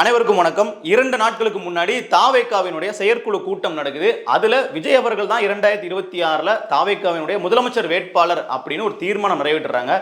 அனைவருக்கும் வணக்கம். இரண்டு நாட்களுக்கு முன்னாடி தாவேக்காவினுடைய செயற்குழு கூட்டம் நடக்குது. அதுல விஜய் அவர்கள் தான் இரண்டாயிரத்தி இருபத்தி ஆறுல தாவேக்காவினுடைய முதலமைச்சர் வேட்பாளர் அப்படின்னு ஒரு தீர்மானம் நிறைவேற்றுறாங்க.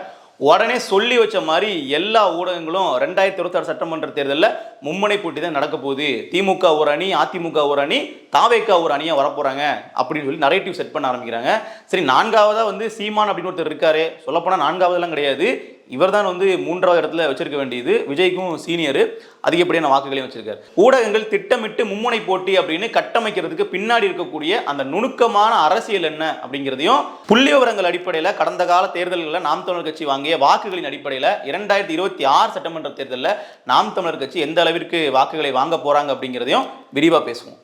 உடனே சொல்லி வச்ச மாதிரி எல்லா ஊடகங்களும் ரெண்டாயிரத்தி இருபத்தாறு சட்டமன்ற தேர்தலில் மும்முனை போட்டி தான் நடக்க போகுது. திமுக ஒரு அணி அதிமுக ஒரு அணி தாவேக்கா ஒரு அணியாக வரப்போகிறாங்க அப்படின்னு சொல்லி நரேட்டிவ் செட் பண்ண ஆரம்பிக்கிறாங்க. சரி நான்காவதாக வந்து சீமான் அப்படின்னு ஒருத்தர் இருக்காரு. சொல்லப்போனால் நான்காவதெல்லாம் கிடையாது. இவர் தான் வந்து மூன்றாவது இடத்துல வச்சிருக்க வேண்டியது. விஜய்க்கும் சீனியர். அதிகப்படியான வாக்குகளையும் வச்சிருக்காரு. ஊடகங்கள் திட்டமிட்டு மும்முனை போட்டி அப்படின்னு கட்டமைக்கிறதுக்கு பின்னாடி இருக்கக்கூடிய அந்த நுணுக்கமான அரசியல் என்ன அப்படிங்கிறதையும் புள்ளி விவரங்கள் அடிப்படையில் கடந்த கால தேர்தல்களில் நாம் தமிழர் கட்சி வாங்கிய வாக்குகளின் அடிப்படையில் இரண்டாயிரத்தி இருபத்தி ஆறு சட்டமன்ற தேர்தலில் நாம் தமிழர் கட்சி எந்த அளவிற்கு வாக்குகளை வாங்க போறாங்க அப்படிங்கிறதையும் விரிவாக பேசுவோம்.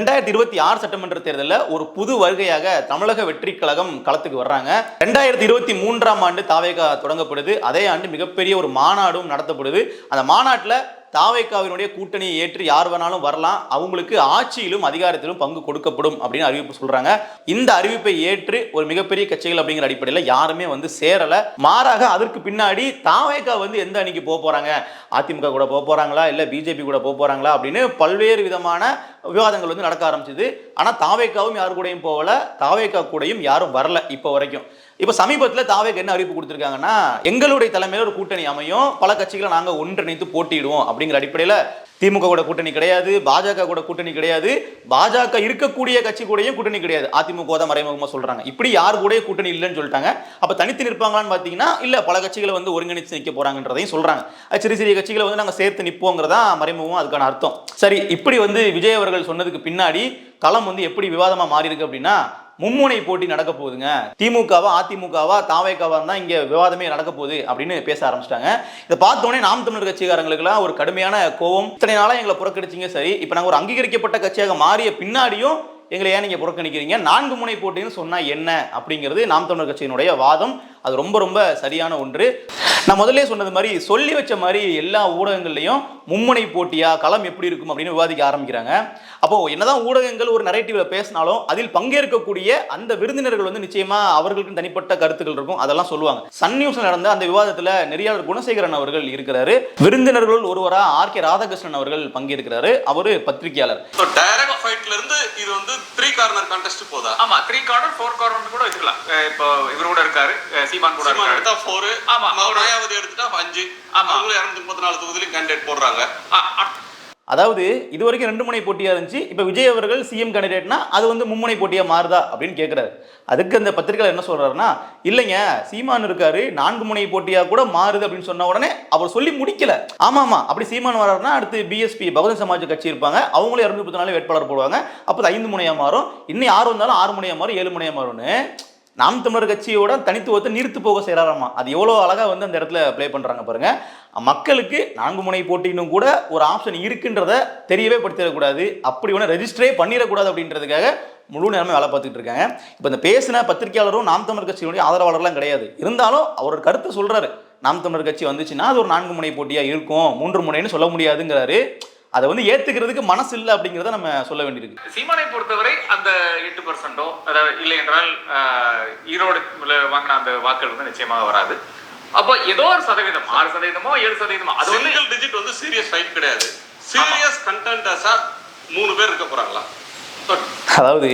രണ്ട് ரெண்டாயிரத்தி இருபத்தி ஆறு சட்டமன்ற தேர்தலில் ஒரு புது வருகையாக தமிழக வெற்றி கழகம் களத்துக்கு வர்றாங்க. ரெண்டாயிரத்தி இருபத்தி மூன்றாம் ஆண்டு தாவேகா தொடங்கப்படுது. அதே ஆண்டு மிகப்பெரிய ஒரு மாநாடும் நடத்தப்படுது. அந்த மாநாட்டில் தாவேக்காவினுடைய கூட்டணியை ஏற்று யார் வேணாலும் வரலாம். அவங்களுக்கு ஆட்சியிலும் அதிகாரத்திலும் பங்கு கொடுக்கப்படும் அப்படின்னு அறிவிப்பு சொல்றாங்க. இந்த அறிவிப்பை ஏற்று ஒரு மிகப்பெரிய கட்சிகள் அப்படிங்கிற அடிப்படையில் யாருமே வந்து சேரல. மாறாக அதற்கு பின்னாடி தாவேக்கா வந்து எந்த அணிக்கு போக போறாங்க? அதிமுக கூட போக போறாங்களா? இல்ல பிஜேபி கூட போக போறாங்களா? அப்படின்னு பல்வேறு விதமான விவாதங்கள் வந்து நடக்க ஆரம்பிச்சது. ஆனா தாவேக்காவும் யாரு கூடயும் போகல. தாவேக்கா கூடயும் யாரும் வரல இப்போ வரைக்கும். இப்போ சமீபத்தில் தாவேக்கு என்ன அறிவிப்பு கொடுத்துருக்காங்கன்னா எங்களுடைய தலைமையில் ஒரு கூட்டணி அமையும். பல கட்சிகளை நாங்கள் ஒன்றிணைத்து போட்டியிடுவோம் அப்படிங்கிற அடிப்படையில் திமுக கூட கூட்டணி கிடையாது பாஜக கூட கூட்டணி கிடையாது. பாஜக இருக்கக்கூடிய கட்சி கூடயும் கூட்டணி கிடையாது. அதிமுக தான் மறைமுகமாக சொல்கிறாங்க இப்படி யார் கூட கூட்டணி இல்லைன்னு சொல்லிட்டாங்க. அப்போ தனித்து நிற்பாங்களான்னு பார்த்தீங்கன்னா இல்லை பல கட்சிகளை வந்து ஒருங்கிணைத்து நிற்க போகிறாங்கன்றதையும் சொல்கிறாங்க அது சிறு சிறிய கட்சிகளை வந்து நாங்கள் சேர்த்து நிற்போங்கிறதா மறைமுகம் அதுக்கான அர்த்தம். சரி இப்படி வந்து விஜய் அவர்கள் சொன்னதுக்கு பின்னாடி களம் வந்து எப்படி விவாதமாக மாறி இருக்கு அப்படின்னா மும்முனை போட்டி நடக்க போகுதுங்க. திமுகவா அதிமுகவா தாவேக்காவா தான் இங்க விவாதமே நடக்க போகுது அப்படின்னு பேச ஆரம்பிச்சிட்டாங்க. இதை பார்த்தோன்னே நாம் தமிழர் கட்சிக்காரங்களுக்குலாம் ஒரு கடுமையான கோவம் இத்தனை நாளா எங்களை புறக்கணிச்சிங்க சரி. இப்போ நாங்கள் ஒரு அங்கீகரிக்கப்பட்ட கட்சியாக மாறிய பின்னாடியும் எங்களை ஏன் நீங்க புறக்கணிக்கிறீங்க? நான்கு முனை போட்டின்னு சொன்னா என்ன? அப்படிங்கிறது நாம் தமிழர் கட்சியினுடைய வாதம். அது ரொம்ப ரொம்ப சரியான ஒன்று. நான் முதல்ல சொன்னது மாதிரி சொல்லி வச்ச மாதிரி எல்லா ஊடகங்கள்லையும் மும்முனை போட்டியா களம் எப்படி இருக்கும் அப்படின்னு விவாதிக்க ஆரம்பிக்கிறாங்க. அப்போ என்னதான் ஊடகங்கள் ஒரு நரேட்டிவ்ல பேசினாலும் அதில் பங்கேற்கக்கூடிய அந்த விருந்தினர்கள் வந்து நிச்சயமா அவர்களுக்கு தனிப்பட்ட கருத்துக்கள் இருக்கும். அதெல்லாம் சொல்லுவாங்க. சன் நியூஸ்ல நடந்த அந்த விவாதத்துல நெறியாளர் குணசேகரன் அவர்கள் இருக்கிறாரு. விருந்தினர்கள் ஒருவரா ஆர் கே ராதாகிருஷ்ணன் அவர்கள் பங்கேற்கிறாரு. அவரு பத்திரிகையாளர். ஃபைட்ல இருந்து இது வந்து த்ரீ கார்னர் கான்டெஸ்ட் போதா? ஆமா த்ரீ கார்னர் ஃபோர் கார்னர் கூட வச்சுக்கலாம். இப்போ இவர் கூட இருக்காரு. சீமான் கூட சீமான் எடுத்தா ஃபோர் ஆமா, மாயாவதி எடுத்துட்டா அஞ்சு ஆமா. அவங்களும் இரநூத்தி முப்பத்தி நாலு தொகுதியிலும் கேண்டிடேட் போடுறாங்க அதாவது இது வரைக்கும் ரெண்டு முனை போட்டியா இருந்துச்சு இப்போ விஜய் அவர்கள் சிஎம் கேண்டிடேட்னா அது வந்து மும்முனை போட்டியா மாறுதா அப்படின்னு கேட்குறாரு அதுக்கு அந்த பத்திரிகையாளர் என்ன சொல்றாருன்னா இல்லைங்க சீமான் இருக்காரு நான்கு முனை போட்டியா கூட மாறுது அப்படின்னு சொன்ன உடனே அவர் சொல்லி முடிக்கல. ஆமா ஆமா அப்படி சீமான் வர்றாருன்னா அடுத்து பிஎஸ்பி பகுஜன் சமாஜ் கட்சி இருப்பாங்க அவங்களும் இரநூத்தி முப்பத்தி நாலு வேட்பாளர் போடுவாங்க அப்போ ஐந்து முனையா மாறும். இன்னும் யார் வந்தாலும் ஆறு முனையா மாறும் ஏழு முனையா மாறும்னு. நாம் தமிழர் கட்சியோட தனித்துவத்தை நிறுத்து போக செய்கிறாராமா அது எவ்வளோ அழகாக வந்து அந்த இடத்துல ப்ளே பண்ணுறாங்க பாருங்க. மக்களுக்கு நான்கு முனை போட்டினும் கூட ஒரு ஆப்ஷன் இருக்குன்றத தெரியவே படுத்திடக்கூடாது. அப்படி ஒன்று ரெஜிஸ்டரே பண்ணிடக்கூடாது அப்படின்றதுக்காக முழு நேரமே வேலை பார்த்துக்கிட்டு இருக்காங்க. இப்போ இந்த பேசின பத்திரிகையாளரும் நாம் தமிழர் கட்சியினுடைய ஆதரவாளர்லாம் கிடையாது. இருந்தாலும் அவர் கருத்தை சொல்கிறாரு நாம் தமிழர் கட்சி வந்துச்சுன்னா அது ஒரு நான்கு முனை போட்டியாக இருக்கும் மூன்று முனைன்னு சொல்ல முடியாதுங்கிறாரு. அதை வந்து ஏத்துக்கிறதுக்கு மனசு இல்லை அப்படிங்கிறத நம்ம சொல்ல வேண்டியிருக்கு. சீமானை பொறுத்தவரை அந்த எட்டு பர்சன்டோ அதாவது இல்லை என்றால் ஈரோடு வாங்கின அந்த வாக்குகள் வந்து நிச்சயமாக வராது. அப்போ ஏதோ ஒரு சதவீதம் ஆறு சதவீதமோ ஏழு சதவீதமோ அது வந்து டிஜிட் வந்து சீரியஸ் ஃபைட் கிடையாது. சீரியஸ் கண்டென்டஸா மூணு பேர் இருக்க போறாங்களா? அதாவது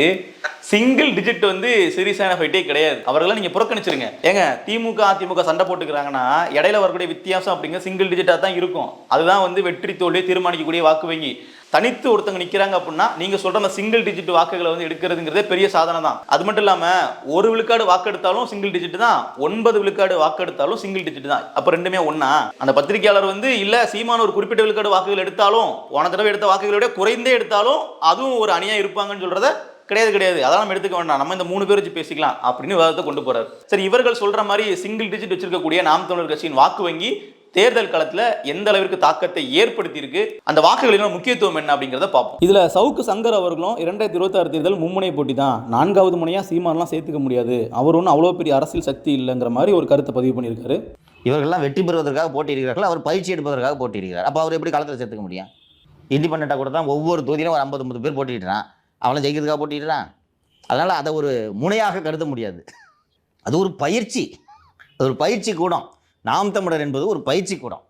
சிங்கிள் டிஜிட் வந்து சீரியஸான ஃபைட்டே கிடையாது. அவர்களை நீங்க புறக்கணிச்சிருங்க. ஏங்க திமுக அதிமுக சண்டை போட்டுக்கிறாங்கன்னா இடையில வரக்கூடிய வித்தியாசம் அப்படிங்கிற சிங்கிள் டிஜிட்டா தான் இருக்கும். அதுதான் வந்து வெற்றி தோல்வியை தீர்மானிக்கக்கூடிய வாக்கு வங்கி. தனித்து ஒருத்தங்க நிற்கிறாங்க அப்படின்னா நீங்கள் சொல்கிற அந்த சிங்கிள் டிஜிட் வாக்குகளை வந்து எடுக்கிறதுங்கிறதே பெரிய சாதனை தான். அது மட்டும் இல்லாமல் ஒரு விழுக்காடு வாக்கு எடுத்தாலும் சிங்கிள் டிஜிட் தான். ஒன்பது விழுக்காடு வாக்கு எடுத்தாலும் சிங்கிள் டிஜிட் தான். அப்போ ரெண்டுமே ஒன்றா அந்த பத்திரிகையாளர் வந்து இல்லை சீமான ஒரு குறிப்பிட்ட விழுக்காடு வாக்குகள் எடுத்தாலும் போன தடவை எடுத்த வாக்குகளை விட குறைந்தே எடுத்தாலும் அதுவும் ஒரு அணியாக இருப்பாங்கன்னு சொல்கிறத கிடையாது கிடையாது. அதெல்லாம் நம்ம எடுத்துக்க வேண்டாம். நம்ம இந்த மூணு பேர் வச்சு பேசிக்கலாம் அப்படின்னு விவாதத்தை கொண்டு போறாரு. சரி இவர்கள் சொல்ற மாதிரி சிங்கிள் டிஜிட் வச்சிருக்கக்கூடிய நாம் தமிழர் கட்சியின் வாக்கு வங்கி தேர்தல் களத்துல எந்த அளவிற்கு தாக்கத்தை ஏற்படுத்தி இருக்கு அந்த வாக்குகளின் முக்கியத்துவம் என்ன அப்படிங்கிறத பார்ப்போம். இதுல சவுக்கு சங்கர் அவர்களும் இரண்டாயிரத்தி இருபத்தாறு தேர்தல் மும்முனை போட்டி தான் நான்காவது முனையா சீமான்லாம் சேர்த்துக்க முடியாது. அவர் ஒன்றும் அவ்வளோ பெரிய அரசியல் சக்தி இல்லைங்கிற மாதிரி ஒரு கருத்தை பதிவு பண்ணியிருக்காரு. இவர்கள்லாம் வெற்றி பெறுவதற்காக போட்டியிடுகிறார்கள் அவர் பயிற்சி எடுப்பதற்காக போட்டியிடுகிறார். அப்போ அவர் எப்படி களத்தில் சேர்த்துக்க முடியும்? இண்டிபெண்ட்டாக கூட தான் ஒவ்வொரு தொகுதியிலும் ஒரு ஐம்பது ஐம்பது பேர் போட்டிடுறான் அவனை ஜெயிக்கிறதுக்காக போட்டிடுறான் அதனால் அதை ஒரு முனையாக கருத முடியாது. அது ஒரு பயிற்சி. அது ஒரு பயிற்சி கூடம். நாம் தமிழர் என்பது ஒரு பயிற்சி கூடம்.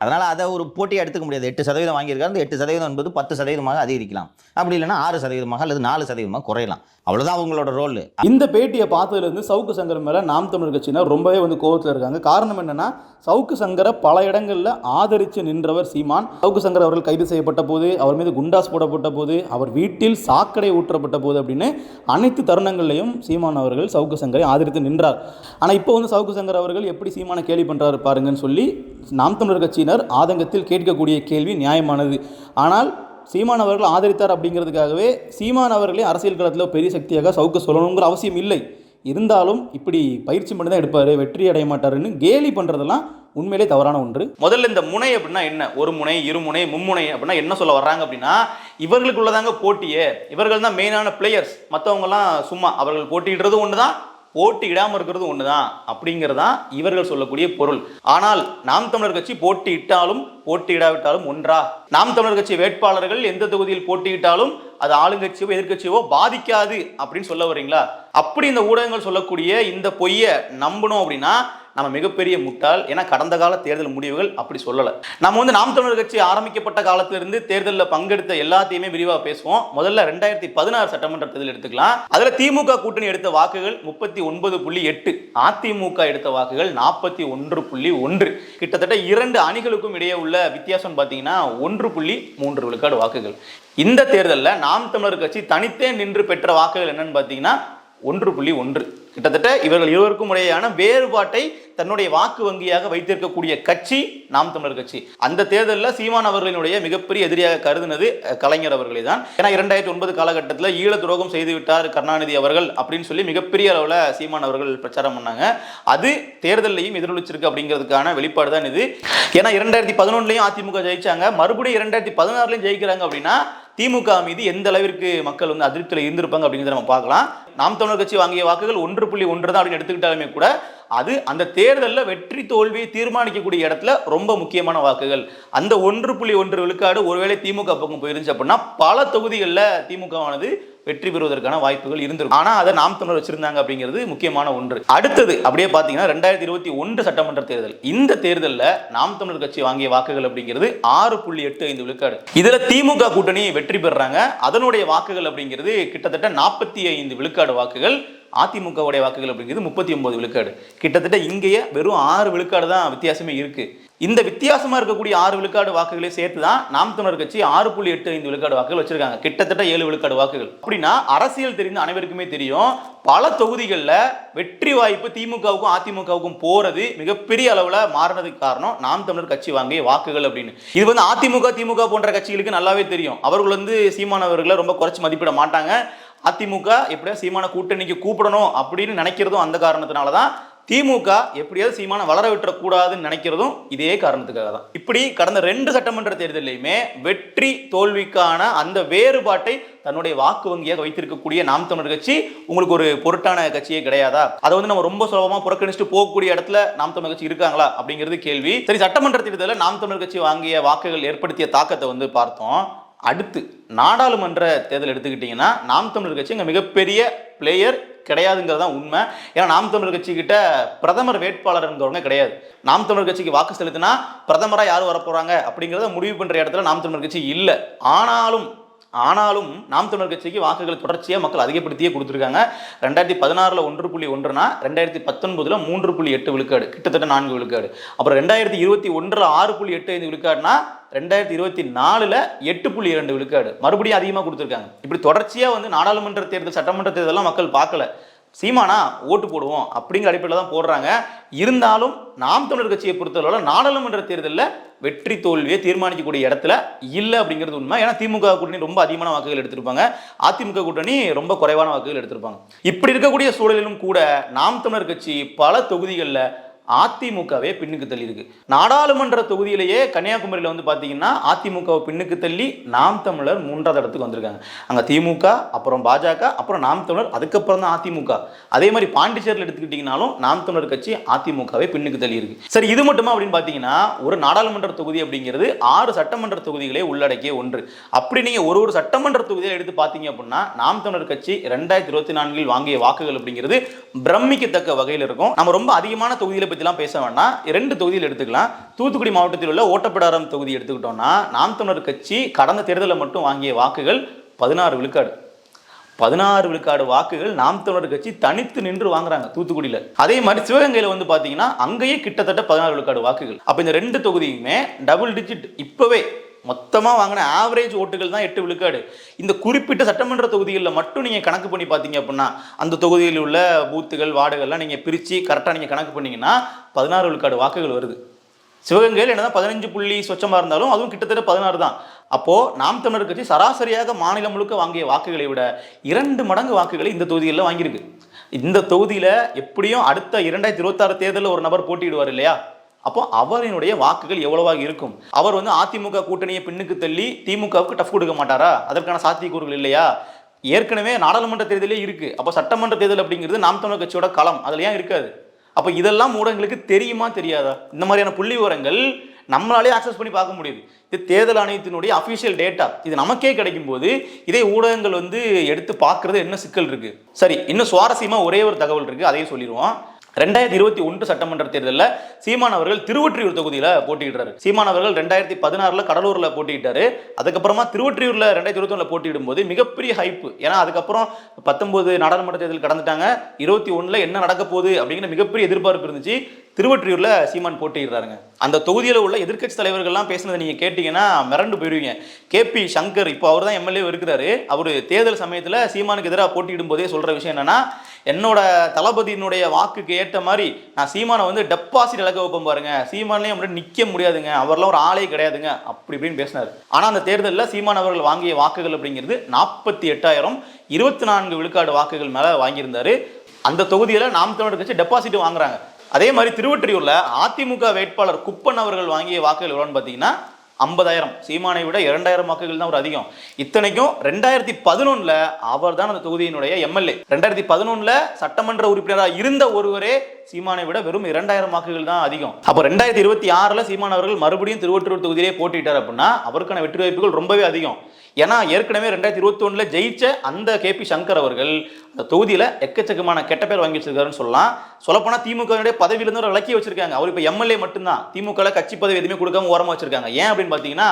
அதனால் அதை ஒரு போட்டியாக எடுத்துக்க முடியாது. எட்டு சதவீதம் வாங்கியிருக்காரு. அந்த எட்டு சதவீதம் என்பது பத்து சதவீதமாக அதிகரிக்கலாம். அப்படி இல்லைன்னா ஆறு சதவீதமாக அல்லது நாலு சதவீதமாக குறையலாம். அவ்வளோதான் அவங்களோட ரோல். இந்த பேட்டியை பார்த்ததுலேருந்து சவுக்கு சங்கர் மேலே நாம் தமிழர் கட்சியினர் ரொம்பவே வந்து கோவத்தில் இருக்காங்க. காரணம் என்னென்னா சவுக்கு சங்கரை பல இடங்களில் ஆதரித்து நின்றவர் சீமான். சவுக்கு சங்கர் அவர்கள் கைது செய்யப்பட்ட போது அவர் மீது குண்டாஸ் போடப்பட்ட போது அவர் வீட்டில் சாக்கடை ஊற்றப்பட்ட போது அப்படின்னு அனைத்து தருணங்கள்லையும் சீமான் அவர்கள் சவுக்கு சங்கரை ஆதரித்து நின்றார். ஆனால் இப்போ வந்து சவுக்கு சங்கர் அவர்கள் எப்படி சீமானை கேலி பண்ணுறாரு பாருங்கன்னு சொல்லி நாம் தமிழர் கட்சி கட்சியினர் ஆதங்கத்தில் கேட்கக்கூடிய கேள்வி நியாயமானது. ஆனால் சீமான் அவர்கள் ஆதரித்தார் அப்படிங்கிறதுக்காகவே சீமான் அவர்களே அரசியல் களத்தில் பெரிய சக்தியாக சவுக்கு சொல்லணுங்கிற அவசியம் இல்லை. இருந்தாலும் இப்படி பயிற்சி மட்டும் தான் எடுப்பார் வெற்றி அடைய மாட்டாருன்னு கேலி பண்ணுறதெல்லாம் உண்மையிலே தவறான ஒன்று. முதல்ல இந்த முனை அப்படின்னா என்ன? ஒரு முனை இருமுனை மும்முனை அப்படின்னா என்ன சொல்ல வர்றாங்க அப்படின்னா இவர்களுக்குள்ளதாங்க போட்டியே. இவர்கள் தான் மெயினான பிளேயர்ஸ் மற்றவங்கலாம் சும்மா அவர்கள் போட்டிடுறது ஒன்று தான் போட்டியிடாமல் இருக்கிறது ஒன்று தான் அப்படிங்கிறது தான் இவர்கள் சொல்லக்கூடிய பொருள். ஆனால் நாம் தமிழர் கட்சி போட்டியிட்டாலும் போட்டியிடாவிட்டாலும் ஒன்றா? நாம் தமிழர் கட்சி வேட்பாளர்கள் எந்த தொகுதியில் போட்டியிட்டாலும் அது ஆளுங்கட்சியோ எதிர்கட்சியோ பாதிக்காது அப்படின்னு சொல்ல வரீங்களா அப்படி இந்த ஊடகங்கள் சொல்லக்கூடிய இந்த பொய்யை நம்பணும் அப்படின்னா நம்ம மிகப்பெரிய முட்டாள். ஏன்னா கடந்த கால தேர்தல் முடிவுகள் அப்படி சொல்லலை. நம்ம வந்து நாம் தமிழர் கட்சி ஆரம்பிக்கப்பட்ட காலத்திலிருந்து தேர்தலில் பங்கெடுத்த எல்லாத்தையுமே விரிவாக பேசுவோம். முதல்ல ரெண்டாயிரத்தி பதினாறு சட்டமன்ற தேர்தல் எடுத்துக்கலாம். அதில் திமுக கூட்டணி எடுத்த வாக்குகள் முப்பத்தி ஒன்பது புள்ளி எட்டு. அதிமுக எடுத்த வாக்குகள் நாற்பத்தி ஒன்று புள்ளி ஒன்று. கிட்டத்தட்ட இரண்டு அணிகளுக்கும் இடையே உள்ள வித்தியாசம் பார்த்தீங்கன்னா ஒன்று புள்ளி மூன்று விழுக்காடு வாக்குகள். இந்த தேர்தலில் நாம் தமிழர் கட்சி தனித்தே நின்று பெற்ற வாக்குகள் என்னன்னு பார்த்தீங்கன்னா ஒன்று புள்ளி ஒன்று. கிட்டத்தட்ட இவர்கள் இருவருக்கும் இடையேயான வேறுபாட்டை தன்னுடைய வாக்கு வங்கியாக வைத்திருக்கக்கூடிய கட்சி நாம் தமிழர் கட்சி. அந்த தேர்தலில் சீமான் அவர்களினுடைய மிகப்பெரிய எதிரியாக கருதுனது கலைஞர் அவர்களை தான் ஏன்னா இரண்டாயிரத்தி ஒன்பது காலகட்டத்தில் ஈழ துரோகம் செய்துவிட்டார் கருணாநிதி அவர்கள் அப்படின்னு சொல்லி மிகப்பெரிய அளவில் சீமான் அவர்கள் பிரச்சாரம் பண்ணாங்க. அது தேர்தலையும் எதிரொலிச்சிருக்கு அப்படிங்கிறதுக்கான வெளிப்பாடு தான் இது. ஏன்னா இரண்டாயிரத்தி பதினொன்றுலையும் அதிமுக ஜெயிச்சாங்க. மறுபடியும் இரண்டாயிரத்தி பதினாறுலையும் ஜெயிக்கிறாங்க அப்படின்னா திமுக மீது எந்த அளவிற்கு மக்கள் வந்து அதிருப்தியில் இருந்திருப்பாங்க அப்படிங்கிறத நம்ம பார்க்கலாம். நாம் தமிழர் கட்சி வாங்கிய வாக்குகள் ஒன்று புள்ளி ஒன்று தான் அப்படின்னு எடுத்துக்கிட்டாலுமே கூட அது அந்த தேர்தலில் வெற்றி தோல்வியை தீர்மானிக்கக்கூடிய இடத்துல ரொம்ப முக்கியமான வாக்குகள். அந்த ஒன்று புள்ளி ஒன்று விழுக்காடு ஒருவேளை திமுக பக்கம் போயிருந்துச்சு அப்படின்னா பல தொகுதிகளில் திமுகவானது வெற்றி பெறுவதற்கான வாய்ப்புகள் இருந்திருக்கும். ஆனால் அதை நாம் தமிழர் வச்சிருந்தாங்க அப்படிங்கிறது முக்கியமான ஒன்று. அடுத்தது அப்படியே பார்த்தீங்கன்னா ரெண்டாயிரத்தி இருபத்தி ஒன்று சட்டமன்ற தேர்தல். இந்த தேர்தலில் நாம் தமிழர் கட்சி வாங்கிய வாக்குகள் அப்படிங்கிறது ஆறு புள்ளி எட்டு ஐந்து விழுக்காடு. இதில் திமுக கூட்டணி வெற்றி பெறுறாங்க அதனுடைய வாக்குகள் அப்படிங்கிறது கிட்டத்தட்ட நாற்பத்தி ஐந்து விழுக்காடு வாக்குகள். அதிமுகவுடைய வாக்குகள் அப்படிங்கிறது முப்பத்தி ஒன்பது விழுக்காடு. கிட்டத்தட்ட இங்கேயே வெறும் ஆறு விழுக்காடு தான் வித்தியாசமே இருக்கு. இந்த வித்தியாசமா இருக்கக்கூடிய ஆறு விழுக்காடு வாக்குகளை சேர்த்து தான் நாம் தமிழர் கட்சி ஆறு புள்ளி எட்டு ஐந்து விழுக்காடு வாக்குகள் வச்சிருக்காங்க. கிட்டத்தட்ட ஏழு விழுக்காடு வாக்குகள். அப்படின்னா அரசியல் தெரிந்த அனைவருக்குமே தெரியும் பல தொகுதிகளில் வெற்றி வாய்ப்பு திமுகவுக்கும் அதிமுகவுக்கும் போறது மிகப்பெரிய அளவில் மாறினதுக்கு காரணம் நாம் தமிழர் கட்சி வாங்கிய வாக்குகள் அப்படின்னு. இது வந்து அதிமுக திமுக போன்ற கட்சிகளுக்கு நல்லாவே தெரியும். அவர்கள் வந்து சீமானவர்களை ரொம்ப குறைச்சி மதிப்பிட மாட்டாங்க. அதிமுக எப்படியா சீமான கூட்டணிக்கு கூப்பிடணும் அப்படின்னு நினைக்கிறதும் அந்த காரணத்தினால தான் திமுக எப்படியாவது சீமான வளர விட்டுறக்கூடாதுன்னு நினைக்கிறதும் இதே காரணத்துக்காக தான். இப்படி கடந்த ரெண்டு சட்டமன்ற தேர்தலையுமே வெற்றி தோல்விக்கான அந்த வேறுபாட்டை தன்னுடைய வாக்கு வங்கியாக வைத்திருக்கக்கூடிய நாம் தமிழர் கட்சி உங்களுக்கு ஒரு பொருட்டான கட்சியே கிடையாதா? அதை வந்து நம்ம ரொம்ப சுலபமா புறக்கணிச்சுட்டு போகக்கூடிய இடத்துல நாம் தமிழர் கட்சி இருக்காங்களா அப்படிங்கிறது கேள்வி. சரி சட்டமன்ற தேர்தலில் நாம் தமிழர் கட்சி வாங்கிய வாக்குகள் ஏற்படுத்திய தாக்கத்தை வந்து பார்த்தோம். அடுத்து நாடாளுமன்ற தேர்தல் எடுத்துக்கிட்டிங்கன்னா நாம் தமிழர் கட்சி இங்கே மிகப்பெரிய பிளேயர் கிடையாதுங்கிறது தான் உண்மை. ஏன்னா நாம் தமிழர் கட்சிக்கிட்ட பிரதமர் வேட்பாளருங்கிறவங்க கிடையாது. நாம் தமிழர் கட்சிக்கு வாக்கு செலுத்தினா பிரதமராக யார் வரப்போகிறாங்க அப்படிங்கிறத முடிவு பண்ணுற இடத்துல நாம் தமிழர் கட்சி இல்லை. ஆனாலும் ஆனாலும் நாம் தமிழர் கட்சிக்கு வாக்குகள் தொடர்ச்சியாக மக்கள் அதிகப்படுத்தியே கொடுத்துருக்காங்க. ரெண்டாயிரத்தி பதினாறில் ஒன்று புள்ளி ஒன்றுனா ரெண்டாயிரத்தி பத்தொன்பதில் மூன்று புள்ளி எட்டு விழுக்காடு கிட்டத்தட்ட நான்கு விழுக்காடு. அப்புறம் ரெண்டாயிரத்தி இருபத்தி ஒன்றில் ஆறு புள்ளி எட்டு ஐந்து விழுக்காடுனா ரெண்டாயிரத்தி இருபத்தி நாலில் எட்டு புள்ளி இரண்டு விழுக்காடு. மறுபடியும் அதிகமாக கொடுத்துருக்காங்க. இப்படி தொடர்ச்சியாக வந்து நாடாளுமன்ற தேர்தல் சட்டமன்ற தேர்தலாம் மக்கள் பார்க்கல. சீமானா ஓட்டு போடுவோம் அப்படிங்கிற அடிப்படையில் தான் போடுறாங்க. இருந்தாலும் நாம் தமிழர் கட்சியை பொறுத்தளவில் நாடாளுமன்ற தேர்தலில் வெற்றி தோல்வியை தீர்மானிக்கக்கூடிய இடத்துல இல்லை அப்படிங்கிறது உண்மை. ஏன்னா திமுக கூட்டணி ரொம்ப அதிகமான வாக்குகள் எடுத்திருப்பாங்க. அதிமுக கூட்டணி ரொம்ப குறைவான வாக்குகள் எடுத்திருப்பாங்க. இப்படி இருக்கக்கூடிய சூழலிலும் கூட நாம் தமிழர் கட்சி பல தொகுதிகளில் அதிமுகவே பின்னுக்கு தள்ளி இருக்கு நாடாளுமன்ற தொகுதியிலேயே கன்னியாகுமரியில் வந்து பார்த்தீங்கன்னா அதிமுகவை பின்னுக்கு தள்ளி நாம் தமிழர் மூன்றாவது இடத்துக்கு வந்திருக்காங்க. அங்கே திமுக அப்புறம் பாஜக அப்புறம் நாம் தமிழர் அதுக்கப்புறம் தான் அதிமுக. அதே மாதிரி பாண்டிச்சேரியில் எடுத்துக்கிட்டிங்கனாலும் நாம் தமிழர் கட்சி அதிமுகவே பின்னுக்கு தள்ளி இருக்கு சரி இது மட்டுமா அப்படின்னு பார்த்தீங்கன்னா ஒரு நாடாளுமன்ற தொகுதி அப்படிங்கிறது ஆறு சட்டமன்ற தொகுதிகளே உள்ளடக்கிய ஒன்று. அப்படி நீங்கள் ஒரு ஒரு சட்டமன்ற தொகுதியில் எடுத்து பார்த்தீங்க அப்படின்னா நாம் தமிழர் கட்சி ரெண்டாயிரத்தி இருபத்தி நான்கில் வாங்கிய வாக்குகள் அப்படிங்கிறது பிரமிக்கத்தக்க வகையில் இருக்கும். நம்ம ரொம்ப அதிகமான தொகுதியில் பற்றிலாம் பேச வேண்டாம் ரெண்டு தொகுதியில் எடுத்துக்கலாம். தூத்துக்குடி மாவட்டத்தில் உள்ள ஓட்டப்பிடாரம் தொகுதி எடுத்துக்கிட்டோம்னா நாம் தமிழர் கட்சி கடந்த தேர்தலில் மட்டும் வாங்கிய வாக்குகள் பதினாறு விழுக்காடு. பதினாறு விழுக்காடு வாக்குகள் நாம் தமிழர் கட்சி தனித்து நின்று வாங்குறாங்க தூத்துக்குடியில். அதே மாதிரி சிவகங்கையில் வந்து பார்த்தீங்கன்னா அங்கேயே கிட்டத்தட்ட பதினாறு விழுக்காடு வாக்குகள். அப்போ இந்த ரெண்டு தொகுதியுமே டபுள் டிஜிட் இப்போவே மொத்தமாக வாங்கின ஆவரேஜ் ஓட்டுகள் தான் எட்டு விழுக்காடு. இந்த குறிப்பிட்ட சட்டமன்ற தொகுதிகளில் மட்டும் நீங்கள் கணக்கு பண்ணி பார்த்தீங்க அப்படின்னா அந்த தொகுதியில் உள்ள பூத்துகள் வார்டுகள்லாம் நீங்கள் பிரித்து கரெக்டாக நீங்கள் கணக்கு பண்ணிங்கன்னா பதினாறு விழுக்காடு வாக்குகள் வருது. சிவகங்கையில் என்னதான் பதினஞ்சு புள்ளி சொச்சமாக இருந்தாலும் அதுவும் கிட்டத்தட்ட பதினாறு தான். அப்போது நாம் தமிழர் கட்சி சராசரியாக மாநிலம் முழுக்க வாங்கிய வாக்குகளை விட இரண்டு மடங்கு வாக்குகளை இந்த தொகுதிகளில் வாங்கியிருக்கு. இந்த தொகுதியில் எப்படியும் அடுத்த இரண்டாயிரத்தி இருபத்தாறு தேர்தலில் ஒரு நபர் போட்டியிடுவார் இல்லையா? அப்போ அவரினுடைய வாக்குகள் எவ்வளவாக இருக்கும்? அவர் வந்து அதிமுக கூட்டணியை பின்னுக்கு தள்ளி திமுகவுக்கு டஃப் கொடுக்க மாட்டாரா? அதற்கான சாத்தியக்கூறுகள் இல்லையா? ஏற்கனவே நாடாளுமன்ற தேர்தலே இருக்கு. அப்போ சட்டமன்ற தேர்தல் அப்படிங்கிறது நாம் தமிழர் கட்சியோட களம். அதுல ஏன் இருக்காது? அப்போ இதெல்லாம் ஊடகங்களுக்கு தெரியுமா தெரியாதா? இந்த மாதிரியான புள்ளி விவரங்கள் நம்மளாலே ஆக்சஸ் பண்ணி பார்க்க முடியுது. இது தேர்தல் ஆணையத்தினுடைய அஃபிஷியல் டேட்டா இது நமக்கே கிடைக்கும் போது இதே ஊடகங்கள் வந்து எடுத்து பார்க்கறது என்ன சிக்கல் இருக்கு? சரி இன்னும் சுவாரஸ்யமா ஒரே ஒரு தகவல் இருக்கு. அதையும் சொல்லிடுவோம். ரெண்டாயிரத்தி இருபத்தி ஒன்று சட்டமன்ற தேர்தலில் சீமான் அவர்கள் திருவொற்றியூர் தொகுதியில் போட்டியிடுறாரு. சீமான் அவர்கள் ரெண்டாயிரத்தி பதினாறில் கடலூரில் போட்டியிட்டாரு. அதுக்கப்புறமா திருவொற்றியூரில் ரெண்டாயிரத்தி இருபத்தொன்னில் போட்டியிடும் போது மிகப்பெரிய ஹைப்பு ஏன்னா அதுக்கப்புறம் பத்தொன்பது நாடாளுமன்ற தேர்தல் கடந்துட்டாங்க. இருபத்தி ஒன்றில் என்ன நடக்க போகுது அப்படிங்கிற மிகப்பெரிய எதிர்பார்ப்பு இருந்துச்சு. திருவொற்றியூரில் சீமான் போட்டியிடுறாருங்க. அந்த தொகுதியில் உள்ள எதிர்க்கட்சி தலைவர்கள்லாம் பேசுனதை நீங்கள் கேட்டிங்கன்னா மிரண்டு போயிடுவீங்க கேபி சங்கர் இப்போ அவர் தான் எம்எல்ஏ இருக்கிறாரு. அவர் தேர்தல் சமயத்தில் சீமானுக்கு எதிராக போட்டியிடும் போதே சொல்கிற விஷயம் என்னன்னா என்னோட தளபதியினுடைய வாக்குக்கு ஏற்ற மாதிரி நான் சீமானை வந்து டெபாசிட் இழக்க வைப்பேன் பாருங்க. சீமானே அப்படி நிற்க முடியாதுங்க. அவர்லாம் ஒரு ஆளே கிடையாதுங்க. அப்படி இப்படின்னு பேசினார். ஆனால் அந்த தேர்தலில் சீமான் அவர்கள் வாங்கிய வாக்குகள் அப்படிங்கிறது நாற்பத்தி எட்டாயிரம் இருபத்தி நான்கு விழுக்காடு வாக்குகள் மேலே வாங்கியிருந்தாரு. அந்த தொகுதியில் நாம் தமிழர் கட்சி டெபாசிட் வாங்குறாங்க. அதே மாதிரி திருவொற்றியூரில் அதிமுக வேட்பாளர் குப்பன் அவர்கள் வாங்கிய வாக்குகள் எவ்வளோன்னு பார்த்தீங்கன்னா ஐம்பதாயிரம். சீமானை விட இரண்டாயிரம் வாக்குகள் தான் அவர் அதிகம். இத்தனைக்கும் ரெண்டாயிரத்தி பதினொன்னுல அவர் தான் அந்த தொகுதியினுடைய எம்எல்ஏ. ரெண்டாயிரத்தி பதினொன்னுல சட்டமன்ற உறுப்பினராக இருந்த ஒருவரே சீமானை விட வெறும் இரண்டாயிரம் வாக்குகள் தான் அதிகம். அப்போ ரெண்டாயிரத்தி இருபத்தி ஆறுல சீமான் அவர்கள் மறுபடியும் திருவொற்றூர் தொகுதியிலே போட்டிட்டார் அப்படின்னா அவருக்கான வெற்றி வாய்ப்புகள் ரொம்பவே அதிகம். ஏன்னா ஏற்கனவே ரெண்டாயிரத்தி இருபத்தி ஒன்றில் ஜெயிச்ச அந்த கே பி சங்கர் அவர்கள் அந்த தொகுதியில் எக்கச்சக்கமான கெட்ட பேர் வாங்கி வச்சிருக்காருன்னு சொல்லலாம். சொல்லப்போனால் திமுக பதவியிலிருந்து ஒரு விளக்கி வச்சிருக்காங்க. அவர் இப்போ எம்எல்ஏ மட்டும்தான். திமுக கட்சி பதவி எதுவுமே கொடுக்காம ஓரமாக வச்சிருக்காங்க. ஏன் அப்படின்னு பார்த்தீங்கன்னா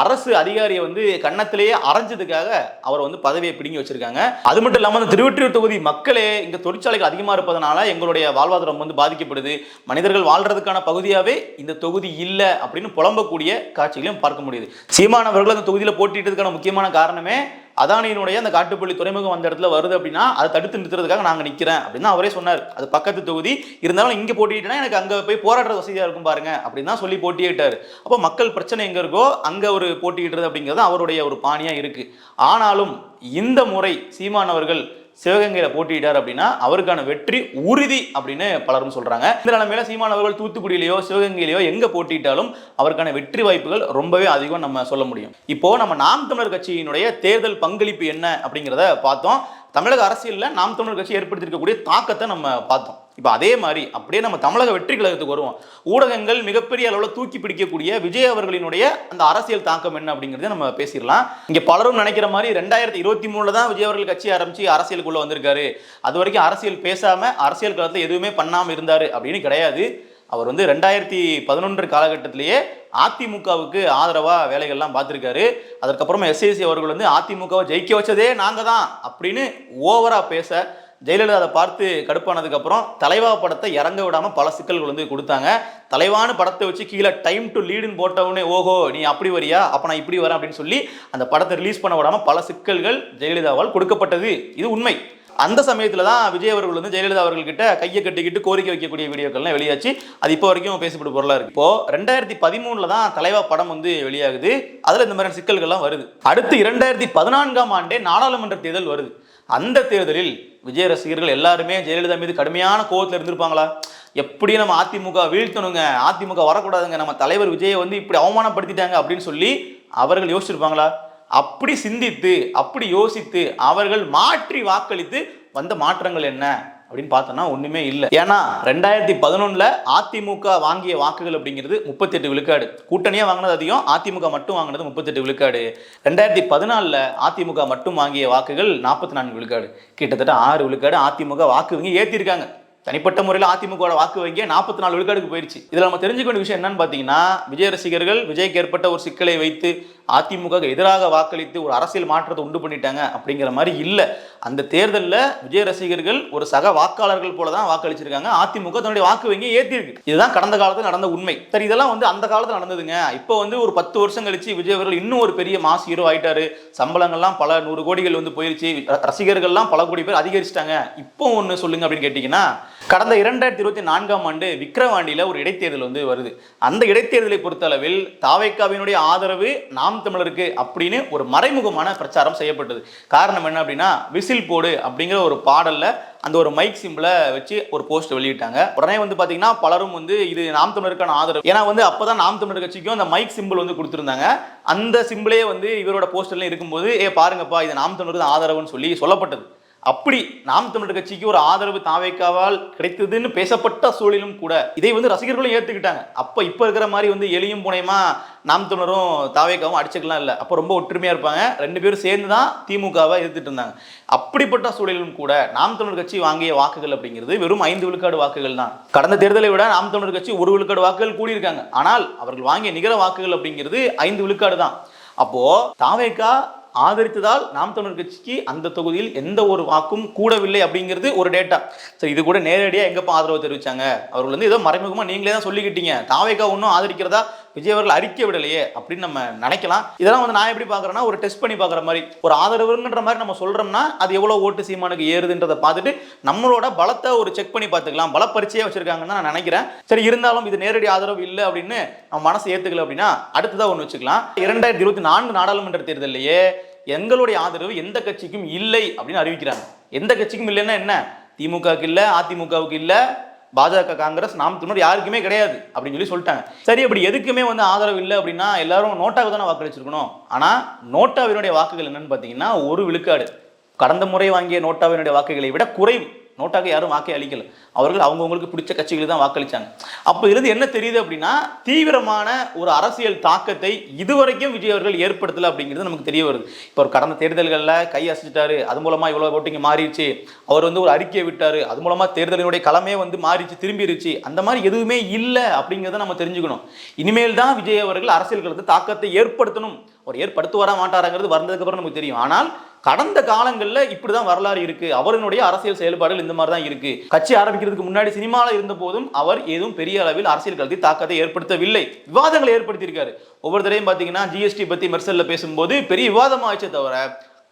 அரசு அதிகாரியை வந்து கன்னத்திலேயே அரைஞ்சதுக்காக அவர் வந்து பதவியை பிடுங்கி வச்சிருக்காங்க. அது மட்டும் இல்லாமல் அந்த திருவொற்றியூர் தொகுதி மக்களே இங்கே தொழிற்சாலைகள் அதிகமாக இருப்பதனால எங்களுடைய வாழ்வாதாரம் வந்து பாதிக்கப்படுது. மனிதர்கள் வாழ்றதுக்கான பகுதியாகவே இந்த தொகுதி இல்லை அப்படின்னு புலம்பக்கூடிய காட்சிகளையும் பார்க்க முடியுது. சீமானவர்கள் அந்த தொகுதியில் போட்டிட்டதுக்கான முக்கியமான காரணமே அதானியினுடைய அந்த காட்டுப்பள்ளி துறைமுகம் அந்த இடத்துல வருது அப்படின்னா அதை தடுத்து நிறுத்துறதுக்காக நாங்கள் நிற்கிறேன் அப்படின்னு அவரே சொன்னார். அது பக்கத்து தொகுதி. இருந்தாலும் இங்கே போட்டிட்டேன்னா எனக்கு அங்கே போய் போராடுற வசதியாக இருக்கும் பாருங்க அப்படின்னு தான் சொல்லி போட்டியிட்டார். அப்போ மக்கள் பிரச்சனை எங்கே இருக்கோ அங்கே ஒரு போட்டியிடுறது அப்படிங்கிறது அவருடைய ஒரு பாணியாக இருக்குது ஆனாலும் இந்த முறை சீமானவர்கள் சிவகங்கையில் போட்டியிட்டார் அப்படின்னா அவருக்கான வெற்றி உறுதி அப்படின்னு பலரும் சொல்றாங்க. இந்த நிலைமையில சீமான் அவர்கள் தூத்துக்குடியிலையோ சிவகங்கையிலையோ எங்க போட்டியிட்டாலும் அவருக்கான வெற்றி வாய்ப்புகள் ரொம்பவே அதிகம் நம்ம சொல்ல முடியும். இப்போ நம்ம நாம் தமிழர் கட்சியினுடைய தேர்தல் பங்களிப்பு என்ன அப்படிங்கிறத பார்த்தோம். தமிழக அரசியலில் நாம் தமிழர் கட்சி ஏற்படுத்தியிருக்கக்கூடிய தாக்கத்தை நம்ம பார்த்தோம். இப்போ அதே மாதிரி அப்படியே நம்ம தமிழக வெற்றி கழகத்துக்கு வருவோம். ஊடகங்கள் மிகப்பெரிய அளவில் தூக்கி பிடிக்கக்கூடிய விஜய் அவர்களினுடைய அந்த அரசியல் தாக்கம் என்ன அப்படிங்கிறத நம்ம பேசிடலாம். இங்கே பலரும் நினைக்கிற மாதிரி ரெண்டாயிரத்தி இருபத்தி மூணுல தான் விஜய் அவர்கள் கட்சி ஆரம்பித்து அரசியலுக்குள்ள வந்திருக்காரு. அது வரைக்கும் அரசியல் பேசாமல் அரசியல் களத்தில் எதுவுமே பண்ணாமல் இருந்தார் அப்படின்னு கிடையாது. அவர் வந்து ரெண்டாயிரத்தி பதினொன்று காலகட்டத்திலேயே அதிமுகவுக்கு ஆதரவாக வேலைகள்லாம் பார்த்துருக்காரு. அதுக்கப்புறமா எஸ்ஏசி அவர்கள் வந்து அதிமுகவை ஜெயிக்க வச்சதே நாங்கள் தான் அப்படின்னு ஓவராக பேச ஜெயலலிதா அதை பார்த்து கடுப்பானதுக்கப்புறம் தலைவா படத்தை இறங்க விடாமல் பல சிக்கல்கள் வந்து கொடுத்தாங்க. தலைவான படத்தை வச்சு கீழே டைம் டு லீடுன்னு போட்டவுடனே ஓஹோ நீ அப்படி வரியா? அப்போ நான் இப்படி வரேன் அப்படின்னு சொல்லி அந்த படத்தை ரிலீஸ் பண்ண விடாமல் பல சிக்கல்கள் ஜெயலலிதாவால் கொடுக்கப்பட்டது. இது உண்மை. அந்த சமயத்தில் தான் விஜய் அவர்கள் வந்து ஜெயலலிதா அவர்கள்கிட்ட கையை கட்டிக்கிட்டு கோரிக்கை வைக்கக்கூடிய வீடியோக்கள்லாம் வெளியாச்சு. அது இப்போ வரைக்கும் பேசப்படும் பொருளாக இருக்குது இப்போ ரெண்டாயிரத்தி பதிமூணில் தான் தலைவா படம் வந்து வெளியாகுது. அதில் இந்த மாதிரியான சிக்கல்கள்லாம் வருது. அடுத்து இரண்டாயிரத்தி பதினான்காம் ஆண்டே நாடாளுமன்ற தேர்தல் வருது. அந்த தேர்தலில் விஜய் ரசிகர்கள் எல்லாருமே ஜெயலலிதா மீது கடுமையான கோவத்தில் இருந்திருப்பாங்களா? எப்படி நம்ம அதிமுக வீழ்த்தணுங்க? அதிமுக வரக்கூடாதுங்க. நம்ம தலைவர் விஜயை வந்து இப்படி அவமானப்படுத்திட்டாங்க அப்படின்னு சொல்லி அவர்கள் யோசிச்சிருப்பாங்களா? அப்படி சிந்தித்து அப்படி யோசித்து அவர்கள் மாற்றி வாக்களித்து வந்த மாற்றங்கள் என்ன? அப்படின்னு பார்த்தோம்னா ஒன்றுமே இல்லை. ஏன்னா ரெண்டாயிரத்தி பதினொன்னில் அதிமுக வாங்கிய வாக்குகள் அப்படிங்கிறது முப்பத்தெட்டு விழுக்காடு. கூட்டணியாக வாங்கினது அதிகம் அதிமுக மட்டும் வாங்கினது முப்பத்தெட்டு விழுக்காடு. ரெண்டாயிரத்தி பதினாலில் அதிமுக மட்டும் வாங்கிய வாக்குகள் நாற்பத்தி நான்கு விழுக்காடு. கிட்டத்தட்ட ஆறு விழுக்காடு அதிமுக வாக்கு வங்கி ஏற்றிருக்காங்க தனிப்பட்ட முறையில் அதிமுக வாக்கு வங்கிய நாற்பத்தி நாலு விழுக்காடுக்கு போயிருச்சு. இதில் நம்ம தெரிஞ்சுக்க வேண்டிய விஷயம் என்னன்னு பார்த்தீங்கன்னா விஜய் ரசிகர்கள் விஜய்க்கு ஏற்பட்ட ஒரு சிக்கலை வைத்து அதிமுக எதிராக வாக்களித்து ஒரு அரசியல் மாற்றத்தை உண்டு பண்ணிட்டாங்க அப்படிங்கிற மாதிரி இல்லை. அந்த தேர்தலில் விஜய் ரசிகர்கள் ஒரு சக வாக்காளர்கள் போல தான் வாக்களிச்சிருக்காங்க. அதிமுக தன்னுடைய வாக்கு வங்கி ஏற்றிருக்கு இதுதான் கடந்த காலத்தில் நடந்த உண்மை. சரி இதெல்லாம் வந்து அந்த காலத்தில் நடந்ததுங்க. இப்போ வந்து ஒரு பத்து வருஷம் கழிச்சு விஜய் அவர்கள் இன்னும் ஒரு பெரிய மாஸ் ஹீரோ ஆயிட்டாரு. சம்பளங்கள்லாம் பல நூறு கோடிகள் வந்து போயிருச்சு. ரசிகர்கள்லாம் பல கோடி பேர் அதிகரிச்சிட்டாங்க. இப்போ ஒன்று சொல்லுங்க அப்படின்னு கேட்டிங்கன்னா கடந்த இரண்டாயிரத்தி இருபத்தி நான்காம் ஆண்டு விக்கிரவாண்டியில் ஒரு இடைத்தேர்தல் வந்து வருது. அந்த இடைத்தேர்தலை பொறுத்தளவில் தாவைக்காவினுடைய ஆதரவு நாம் தமிழருக்கு அப்படின்னு ஒரு மறைமுகமான பிரச்சாரம் செய்யப்பட்டது. காரணம் என்ன அப்படின்னா விசில் போடு அப்படிங்கிற ஒரு பாடலில் அந்த ஒரு மைக் சிம்பிளை வச்சு ஒரு போஸ்ட் வெளியிட்டாங்க. உடனே வந்து பார்த்தீங்கன்னா பலரும் வந்து இது நாம் தமிழருக்கான ஆதரவு. ஏன்னா வந்து அப்போ தான் நாம் தமிழர் கட்சிக்கும் அந்த மைக் சிம்பிள் வந்து கொடுத்துருந்தாங்க. அந்த சிம்பிளே வந்து இவரோட போஸ்டர்லாம் இருக்கும்போது ஏ பாருங்கப்பா இது நாம் தமிழர் ஆதரவுன்னு சொல்லி சொல்லப்பட்டது. அப்படி நாம் தமிழர் கட்சிக்கு ஒரு ஆதரவு தாவேக்காவால் கிடைத்ததுன்னு பேசப்பட்ட சூழலும் கூட இதை வந்து ரசிகர்களும் ஏற்றுக்கிட்டாங்க அப்போ இப்போ இருக்கிற மாதிரி வந்து எளியும் புனையமா நாம் தமிழரும் தாவேக்காவும் அடிச்சுக்கலாம் இல்லை. அப்போ ரொம்ப ஒற்றுமையாக இருப்பாங்க. ரெண்டு பேரும் சேர்ந்து தான் திமுகவை எதிர்த்துட்டு இருந்தாங்க. அப்படிப்பட்ட சூழலும் கூட நாம் தமிழர் கட்சி வாங்கிய வாக்குகள் அப்படிங்கிறது வெறும் ஐந்து விழுக்காடு வாக்குகள் தான். கடந்த தேர்தலை விட நாம் தமிழர் கட்சி ஒரு விழுக்காடு வாக்குகள் கூடியிருக்காங்க. ஆனால் அவர்கள் வாங்கிய நிகர வாக்குகள் அப்படிங்கிறது ஐந்து விழுக்காடு தான். அப்போ தாவேக்கா ஆதரித்ததால் நாம் தமிழர் கட்சிக்கு அந்த தொகுதியில் எந்த ஒரு வாக்கும் கூடவில்லை அப்படிங்கிறது ஒரு டேட்டா சரி இது கூட நேரடியாக எங்கப்பா ஆதரவு தெரிவிச்சாங்க? அவர்கள் வந்து ஏதோ மறைமுகமாக நீங்களே தான் சொல்லிக்கிட்டீங்க. தாவேக்கா ஒன்றும் ஆதரிக்கிறதா? விஜய் அவர்கள் அறிக்கை விடலையே அப்படின்னு நம்ம நினைக்கலாம். இதெல்லாம் வந்து நான் எப்படி பார்க்குறேன்னா ஒரு டெஸ்ட் பண்ணி பார்க்குற மாதிரி ஒரு ஆதரவுங்கிற மாதிரி நம்ம சொல்கிறோம்னா அது எவ்வளோ ஓட்டு சீமானுக்கு ஏறுதுன்றதை பார்த்துட்டு நம்மளோட பலத்தை ஒரு செக் பண்ணி பார்த்துக்கலாம். பல பரிச்சையாக வச்சிருக்காங்கன்னு தான் நான் நினைக்கிறேன். சரி இருந்தாலும் இது நேரடி ஆதரவு இல்லை அப்படின்னு நம்ம மனசு ஏற்றுக்கல அப்படின்னா அடுத்ததாக ஒன்று வச்சுக்கலாம். இரண்டாயிரத்தி இருபத்தி நான்கு நாடாளுமன்ற தேர்தலையே எங்களுடைய ஆதரவு எந்த கட்சிக்கும் இல்லை அப்படின்னு அறிவிக்கிறாங்க. எந்த கட்சிக்கும் இல்லைன்னா என்ன? திமுகவுக்கு இல்லை அதிமுகவுக்கு இல்லை பாஜக காங்கிரஸ் நாம் தமிழர் யாருக்குமே கிடையாது அப்படின்னு சொல்லி சொல்லிட்டாங்க. சரி அப்படி எதுக்குமே வந்து ஆதரவு இல்லை அப்படின்னா எல்லாரும் நோட்டாவுக்கு தானே வாக்களிச்சிருக்கணும் ஆனால் நோட்டாவினுடைய வாக்குகள் என்னன்னு பார்த்தீங்கன்னா ஒரு விழுக்காடு. கடந்த முறை வாங்கிய நோட்டாவினுடைய வாக்குகளை விட குறைவு. நோட்டாக யாரும் வாக்கை அளிக்கல. அவர்கள் அவங்கவுங்களுக்கு பிடிச்ச கட்சிகளுக்கு தான் வாக்களிச்சாங்க. அப்போ இருந்து என்ன தெரியுது அப்படின்னா தீவிரமான ஒரு அரசியல் தாக்கத்தை இதுவரைக்கும் விஜய் அவர்கள் ஏற்படுத்தலை அப்படிங்கிறது நமக்கு தெரிய வருது. இப்போ ஒரு கடந்த தேர்தல்களில் கை அசைச்சிட்டாரு அது மூலமாக இவ்வளோ ஓட்டிங்க மாறிடுச்சு. அவர் வந்து ஒரு அறிக்கையை விட்டார் அது மூலமாக தேர்தலினுடைய களமே வந்து மாறிச்சு திரும்பிடுச்சு அந்த மாதிரி எதுவுமே இல்லை அப்படிங்கிறத நம்ம தெரிஞ்சுக்கணும். இனிமேல் தான் விஜய் அவர்கள் அரசியல் களத்து தாக்கத்தை ஏற்படுத்தணும். ஒரு ஏற்படுத்துவாரா மாட்டாராங்கிறது வந்ததுக்கப்புறம் நமக்கு தெரியும். ஆனால் கடந்த காலங்களில் இப்படிதான் வரலாறு இருக்கு. அவருடைய அரசியல் செயல்பாடுகள் இந்த மாதிரி தான் இருக்கு. கட்சி ஆரம்பிக்கிறதுக்கு முன்னாடி சினிமாவில் இருந்த போதும் அவர் ஏதும் பெரிய அளவில் அரசியல் கல்வி தாக்கத்தை ஏற்படுத்தவில்லை. விவாதங்களை ஏற்படுத்தியிருக்காரு. ஒவ்வொரு தடையும் பார்த்தீங்கன்னா ஜிஎஸ்டி பத்தி மெர்சல்ல பேசும்போது பெரிய விவாதமாக ஆயிடுச்சே தவிர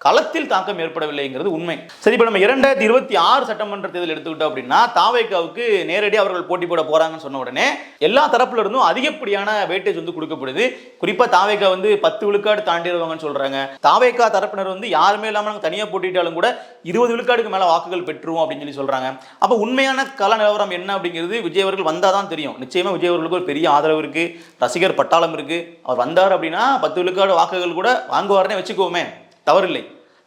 களத்தில் தாக்கம் ஏற்படவில்லைங்கிறது உண்மை. சரி இப்போ நம்ம இரண்டாயிரத்தி இருபத்தி ஆறு சட்டமன்ற தேர்தல் எடுத்துக்கிட்டோம் அப்படின்னா தாவேக்காவுக்கு நேரடியாக அவர்கள் போட்டி போட போறாங்கன்னு சொன்ன உடனே எல்லா தரப்புல இருந்தும் அதிகப்படியான வெயிட்டேஜ் வந்து கொடுக்கப்படுது. குறிப்பா தாவேக்கா வந்து பத்து விழுக்காடு தாண்டிடுவாங்கன்னு சொல்றாங்க. தாவேக்கா தரப்பினர் வந்து யாருமே இல்லாமல் நாங்கள் தனியாக போட்டிட்டாலும் கூட இருபது விழுக்காடுக்கு மேலே வாக்குகள் பெற்றுவோம் அப்படின்னு சொல்லி சொல்றாங்க. அப்போ உண்மையான கள நிலவரம் என்ன அப்படிங்கிறது விஜய் அவர்கள் வந்தாதான் தெரியும். நிச்சயமா விஜய் அவர்களுக்கு ஒரு பெரிய ஆதரவு இருக்கு. ரசிகர் பட்டாளம் இருக்கு. அவர் வந்தார் அப்படின்னா பத்து விழுக்காடு வாக்குகள் கூட வாங்குவார்னே வச்சுக்கோமே. தவறில்லை.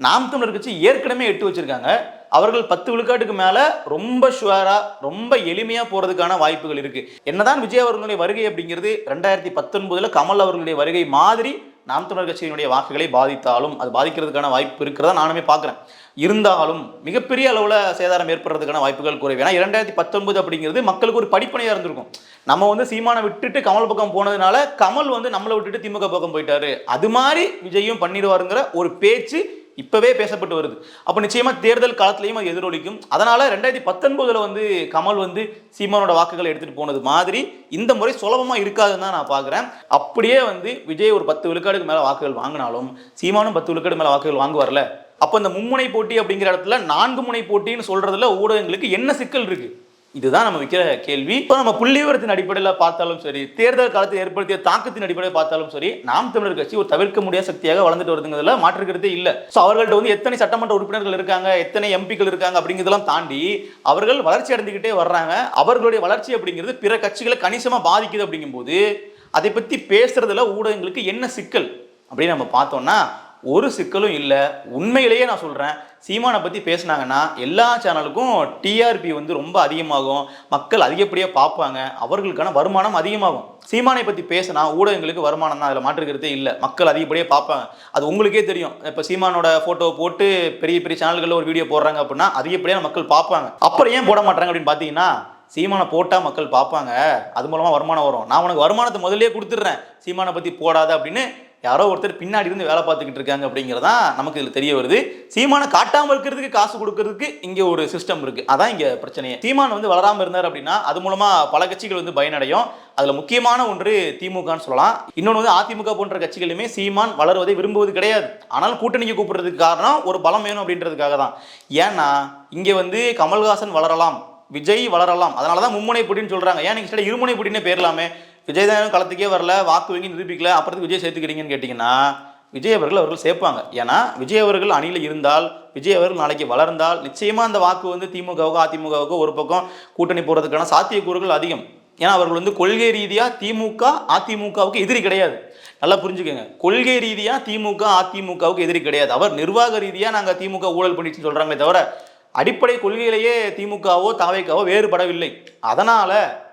நாம் தமிழர் கட்சி ஏற்கனவே எட்டு வச்சிருக்காங்க. அவர்கள் பத்து விழுக்காட்டுக்கு மேல ரொம்ப ஷுவரா ரொம்ப எளிமையா போறதுக்கான வாய்ப்புகள் இருக்கு. என்னதான் விஜய் அவர்களுடைய வருகை அப்படிங்கிறது ரெண்டாயிரத்தி பத்தொன்பதுல கமல் அவர்களுடைய வருகை மாதிரி நாம் தமிழர் கட்சியினுடைய வாக்குகளை பாதித்தாலும் அது பாதிக்கிறதுக்கான வாய்ப்பு இருக்கிறதா நானுமே பார்க்குறேன். இருந்தாலும் மிகப்பெரிய அளவில் சேதாரம் ஏற்படுறதுக்கான வாய்ப்புகள் குறைவு. ஏன்னா இரண்டாயிரத்தி பத்தொன்பது அப்படிங்கிறது மக்களுக்கு ஒரு படிப்பனையாக இருந்திருக்கும். நம்ம வந்து சீமானை விட்டுட்டு கமல் பக்கம் போனதுனால கமல் வந்து நம்மளை விட்டுட்டு திமுக பக்கம் போயிட்டாரு. அது மாதிரி விஜயும் பண்ணிடுவாருங்கிற ஒரு பேச்சு இப்போவே பேசப்பட்டு வருது. அப்போ நிச்சயமாக தேர்தல் காலத்திலையும் அது எதிரொலிக்கும். அதனால் ரெண்டாயிரத்தி பத்தொன்பதில் வந்து கமல் வந்து சீமானோட வாக்குகளை எடுத்துகிட்டு போனது மாதிரி இந்த முறை சுலபமாக இருக்காதுன்னு தான் நான் பார்க்குறேன் அப்படியே வந்து விஜய் ஒரு பத்து விழுக்காடுக்கு மேலே வாக்குகள் வாங்கினாலும் சீமானும் பத்து விழுக்காடு மேலே வாக்குகள் வாங்குவார்ல. அப்போ இந்த மும்முனை போட்டி அப்படிங்கிற இடத்துல நான்கு முனை போட்டின்னு சொல்கிறதுல ஊடகங்களுக்கு என்ன சிக்கல் இருக்குது இதுதான் நம்ம வைக்கிற கேள்வி. இப்போ நம்ம புள்ளிவிவரத்தின் அடிப்படையில் பார்த்தாலும் சரி தேர்தல் காலத்தில் ஏற்படுத்திய தாக்கத்தின் அடிப்படையில் பார்த்தாலும் சரி நாம் தமிழர் கட்சி ஒரு தவிர்க்க முடியாத சக்தியாக வளர்ந்துட்டு வருதுங்கிறதுல மாற்றுக்கிறதே இல்லை. ஸோ அவர்கள்ட்ட வந்து எத்தனை சட்டமன்ற உறுப்பினர்கள் இருக்காங்க எத்தனை எம்பிக்கள் இருக்காங்க அப்படிங்கிறதெல்லாம் தாண்டி அவர்கள் வளர்ச்சி அடைந்துக்கிட்டே வர்றாங்க. அவர்களுடைய வளர்ச்சி அப்படிங்கிறது பிற கட்சிகளை கணிசமாக பாதிக்குது அப்படிங்கும்போது அதை பற்றி பேசுறதுல ஊடகங்களுக்கு என்ன சிக்கல் அப்படின்னு நம்ம பார்த்தோம்னா ஒரு சிக்கலும் இல்லை. உண்மையிலேயே நான் சொல்கிறேன் சீமானை பற்றி பேசுனாங்கன்னா எல்லா சேனலுக்கும் டிஆர்பி வந்து ரொம்ப அதிகமாகும். மக்கள் அதிகப்படியாக பார்ப்பாங்க. அவர்களுக்கான வருமானம் அதிகமாகும். சீமானை பற்றி பேசினா ஊடகங்களுக்கு வருமானம் தான். அதில் மாற்றுக்கிறதே இல்லை. மக்கள் அதிகப்படியாக பார்ப்பாங்க. அது உங்களுக்கே தெரியும். இப்போ சீமானோட ஃபோட்டோ போட்டு பெரிய பெரிய சேனல்களில் ஒரு வீடியோ போடுறாங்க அப்படின்னா அதிகப்படியாக மக்கள் பார்ப்பாங்க. அப்புறம் ஏன் போட மாட்டாங்க அப்படின்னு பார்த்தீங்கன்னா சீமானை போட்டால் மக்கள் பார்ப்பாங்க. அது மூலமாக வருமானம் வரும். நான் உனக்கு வருமானத்தை முதல்லே கொடுத்துட்றேன். சீமானை பற்றி போடாத அப்படின்னு யாரோ ஒருத்தர் பின்னாடி இருந்து வேலை பார்த்துக்கிட்டு இருக்காங்க அப்படிங்கிறதான் நமக்கு இதில் தெரிய வருது. சீமானை காட்டாமல் இருக்கிறதுக்கு காசு கொடுக்கறதுக்கு இங்கே ஒரு சிஸ்டம் இருக்கு. அதான் இங்கே பிரச்சனையே. சீமான் வந்து வளராமல் இருந்தார் அப்படின்னா அது மூலமாக பல கட்சிகள் வந்து பயனடையும். அதில் முக்கியமான ஒன்று திமுகன்னு சொல்லலாம். இன்னொன்று வந்து அதிமுக போன்ற கட்சிகளுமே சீமான் வளருவதை விரும்புவது கிடையாது. ஆனால் கூட்டணிக்கு கூப்பிடுறதுக்கு காரணம் ஒரு பலம் வேணும் அப்படின்றதுக்காக தான். ஏன்னா இங்கே வந்து கமல்ஹாசன் வளரலாம் விஜய் வளரலாம். அதனால தான் மும்முனை போட்டின்னு சொல்கிறாங்க ஏன் நீங்கள் ஸ்டடி இருமுனை போட்டினே பேரலாமே? விஜயதானும் களத்துக்கே வரல வாக்கு வங்கி நிரூபிக்கல அப்புறத்துக்கு விஜய் சேர்த்துக்கிறீங்கன்னு கேட்டிங்கன்னா விஜய் அவர்கள் அவர்கள் சேர்ப்பாங்க. ஏன்னா விஜய் அவர்கள் அணியில் இருந்தால் விஜய் அவர்கள் நாளைக்கு வளர்ந்தால் நிச்சயமாக அந்த வாக்கு வந்து திமுகவுக்கோ அதிமுகவுக்கோ ஒரு பக்கம் கூட்டணி போகிறதுக்கான சாத்தியக்கூறுகள் அதிகம். ஏன்னா அவர்கள் வந்து கொள்கை ரீதியாக திமுக அதிமுகவுக்கு எதிரி கிடையாது. நல்லா புரிஞ்சுக்கோங்க. கொள்கை ரீதியாக திமுக அதிமுகவுக்கு எதிரி கிடையாது. அவர் நிர்வாக ரீதியாக நாங்கள் திமுக ஊழல் பண்ணிச்சுன்னு சொல்கிறாங்களே தவிர அடிப்படை கொள்கையிலேயே திமுகவோ தாவைக்காவோ வேறுபடவில்லை. அதனால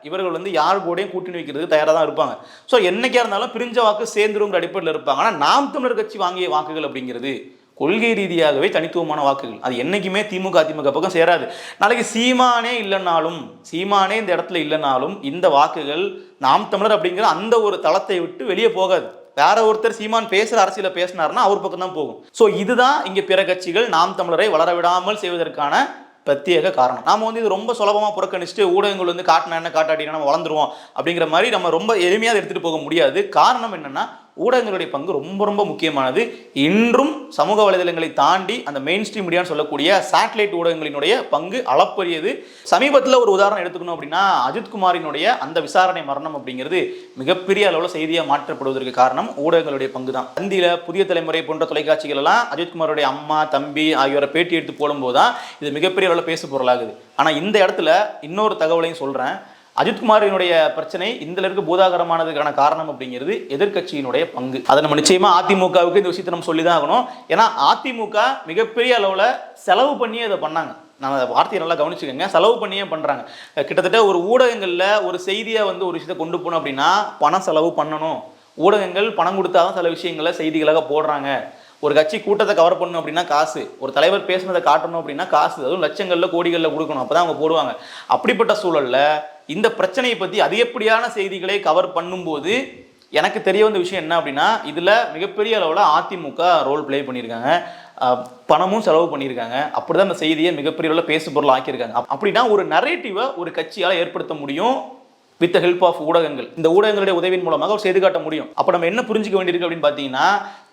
இவர்கள் வந்து யார் கூடயும் கூட்டணி வைக்கிறதுக்கு தயாராக தான் இருப்பாங்க. ஸோ என்னைக்கா இருந்தாலும் பிரிஞ்ச வாக்கு சேர்ந்துருங்கிற அடிப்படையில் இருப்பாங்க. ஆனால் நாம் தமிழர் கட்சி வாங்கிய வாக்குகள் அப்படிங்கிறது கொள்கை ரீதியாகவே தனித்துவமான வாக்குகள். அது என்றைக்குமே திமுக அதிமுக பக்கம் சேராது. நாளைக்கு சீமானே இல்லைனாலும் சீமானே இந்த இடத்துல இல்லைனாலும் இந்த வாக்குகள் நாம் தமிழர் அப்படிங்கிற அந்த ஒரு தளத்தை விட்டு வெளியே போகாது. வேற ஒருத்தர் சீமான் பேசுற அரசியல பேசினாருன்னா அவர் பக்கம் தான் போகும். ஸோ இதுதான் இங்க பிற கட்சிகள் நாம் தமிழரை வளர விடாமல் செய்வதற்கான பிரத்யேக காரணம். நாம் வந்து இது ரொம்ப சுலபமாக புறக்கணிச்சுட்டு ஊடகங்கள் வந்து காட்டினா என்ன காட்டாட்டினா நம்ம வளர்ந்துருவோம் அப்படிங்கிற மாதிரி நம்ம ரொம்ப எளிமையாக எடுத்துகிட்டு போக முடியாது. காரணம் என்னென்னா ஊடகங்களுடைய பங்கு ரொம்ப ரொம்ப முக்கியமானது. இன்றும் சமூக வலைதளங்களை தாண்டி அந்த மெயின் ஸ்ட்ரீம் மீடியான்னு சொல்லக்கூடிய சேட்டலைட் ஊடகங்களினுடைய பங்கு அளப்பரியது. சமீபத்தில் ஒரு உதாரணம் எடுத்துக்கணும் அப்படின்னா அஜித்குமாரினுடைய அந்த விசாரணை மரணம் அப்படிங்கிறது மிகப்பெரிய அளவில் செய்தியாக மாற்றப்படுவதற்கு காரணம் ஊடகங்களுடைய பங்கு தான் தந்தியில் புதிய தலைமுறை போன்ற தொலைக்காட்சிகள் எல்லாம் அஜித்குமாருடைய அம்மா தம்பி ஆகியோரை பேட்டி எடுத்து போடும்போது தான் இது மிகப்பெரிய அளவில் பேசு பொருளாகுது ஆனால் இந்த இடத்துல இன்னொரு தகவலையும் சொல்கிறேன் அஜித்குமாரினுடைய பிரச்சனை இந்த அளவுக்கு பூதாகரமானதுக்கான காரணம் அப்படிங்கிறது எதிர்க்கட்சியினுடைய பங்கு. அதை நம்ம நிச்சயமா அதிமுகவுக்கு இந்த விஷயத்தை நம்ம சொல்லி தான் ஆகணும். ஏன்னா அதிமுக மிகப்பெரிய அளவில் செலவு பண்ணி அதை பண்ணாங்க. நான் அந்த வார்த்தையை நல்லா கவனிச்சுக்கோங்க. செலவு பண்ணியே பண்ணுறாங்க கிட்டத்தட்ட ஒரு ஊடகங்களில் ஒரு செய்தியை வந்து ஒரு விஷயத்தை கொண்டு போகணும் அப்படின்னா பணம் செலவு பண்ணணும். ஊடகங்கள் பணம் கொடுத்தா தான் சில விஷயங்களை செய்திகளாக போடுறாங்க. ஒரு கட்சி கூட்டத்தை கவர் பண்ணணும் அப்படின்னா காசு. ஒரு தலைவர் பேசுனதை காட்டணும் அப்படின்னா காசு. அதுவும் லட்சங்களில் கோடிகளில் கொடுக்கணும். அப்போ தான் அவங்க போடுவாங்க. அப்படிப்பட்ட சூழலில் இந்த பிரச்சனையை பற்றி அதிகப்படியான செய்திகளை கவர் பண்ணும்போது எனக்கு தெரிய வந்த விஷயம் என்ன அப்படின்னா இதில் மிகப்பெரிய அளவில் அதிமுக ரோல் ப்ளே பண்ணியிருக்காங்க. பணமும் செலவு பண்ணியிருக்காங்க. அப்படி தான் அந்த செய்தியை மிகப்பெரிய அளவில் பேசு பொருள் ஆக்கியிருக்காங்க. அப்படின்னா ஒரு நரேட்டிவை ஒரு கட்சியால் ஏற்படுத்த முடியும் வித் ஹெல்ப் ஆஃப் ஊடகங்கள். இந்த ஊடகங்களுடைய உதவியின் மூலமாக ஒரு செய்து காட்ட முடியும். அப்போ நம்ம என்ன புரிஞ்சுக்க வேண்டியிருக்கு அப்படின்னு பார்த்தீங்கன்னா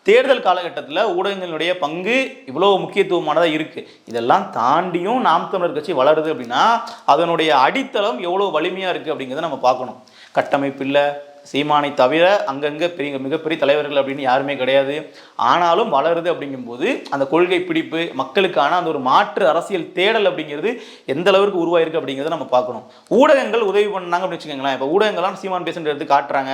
தேர்தல் காலகட்டத்தில் ஊடகங்களுடைய பங்கு இவ்வளோ முக்கியத்துவமானதாக இருக்குது இதெல்லாம் தாண்டியும் நாம் தமிழர் கட்சி வளருது அப்படின்னா அதனுடைய அடித்தளம் எவ்வளோ வலிமையாக இருக்குது அப்படிங்கிறத நம்ம பார்க்கணும். கட்டமைப்பு இல்லை சீமானை தவிர அங்கங்கே பெரிய மிகப்பெரிய தலைவர்கள் அப்படின்னு யாருமே கிடையாது. ஆனாலும் வளருது அப்படிங்கும்போது அந்த கொள்கை பிடிப்பு மக்களுக்கான அந்த ஒரு மாற்று அரசியல் தேடல் அப்படிங்கிறது எந்த அளவுக்கு உருவாயிருக்கு அப்படிங்கிறத நம்ம பார்க்கணும். ஊடகங்கள் உதவி பண்ணாங்க அப்படின்னு வச்சுக்கோங்களேன். இப்போ ஊடகங்கள்லாம் சீமான் பேசுன்ற எடுத்து காட்டுறாங்க.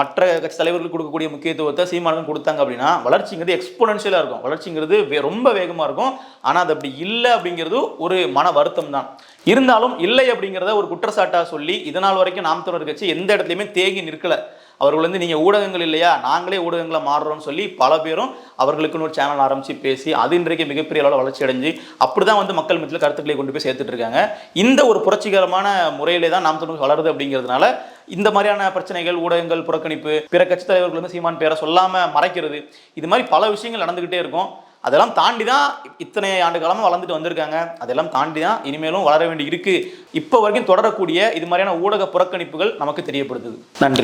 மற்ற கட்சி தலைவர்களுக்கு கொடுக்கக்கூடிய முக்கியத்துவத்தை சீமானுக்கும் கொடுத்தாங்க அப்படின்னா வளர்ச்சிங்கிறது எக்ஸ்போனன்ஷியலாக இருக்கும். வளர்ச்சிங்கிறது ரொம்ப வேகமாக இருக்கும். ஆனால் அது அப்படி இல்லை அப்படிங்கிறது ஒரு மன வருத்தம் தான். இருந்தாலும் இல்லை அப்படிங்கிறத ஒரு குற்றச்சாட்டாக சொல்லி இதனால் வரைக்கும் நாம் தொடர் கட்சி எந்த இடத்துலையுமே தேங்கி இருக்கலை. அவர்கள் வந்து நீங்கள் ஊடகங்கள் இல்லையா? நாங்களே ஊடகங்களை மாறுறோம்னு சொல்லி பல பேரும் அவர்களுக்குன்னு ஒரு சேனல் ஆரம்பித்து பேசி அது இன்றைக்கு மிகப்பெரிய அளவில் வளர்ச்சி அடைஞ்சு அப்படி தான் வந்து மக்கள் மத்தியில் கருத்துக்களை கொண்டு போய் சேர்த்துட்டு இருக்காங்க. இந்த ஒரு புரட்சிகரமான முறையிலே தான் நாம் தமிழ் வளருது அப்படிங்கிறதுனால இந்த மாதிரியான பிரச்சனைகள் ஊடகங்கள் புறக்கணிப்பு பிற கட்சி தலைவர்கள் வந்து சீமான் பேரை சொல்லாமல் மறைக்கிறது இது மாதிரி பல விஷயங்கள் நடந்துக்கிட்டே இருக்கும். அதெல்லாம் தாண்டி தான் இத்தனை ஆண்டு காலமாக வளர்ந்துட்டு வந்திருக்காங்க. அதெல்லாம் தாண்டி தான் இனிமேலும் வளர வேண்டி இருக்கு. இப்போ வரைக்கும் தொடரக்கூடிய இது மாதிரியான ஊடக புறக்கணிப்புகள் நமக்கு தெரியப்படுத்துது. நன்றி.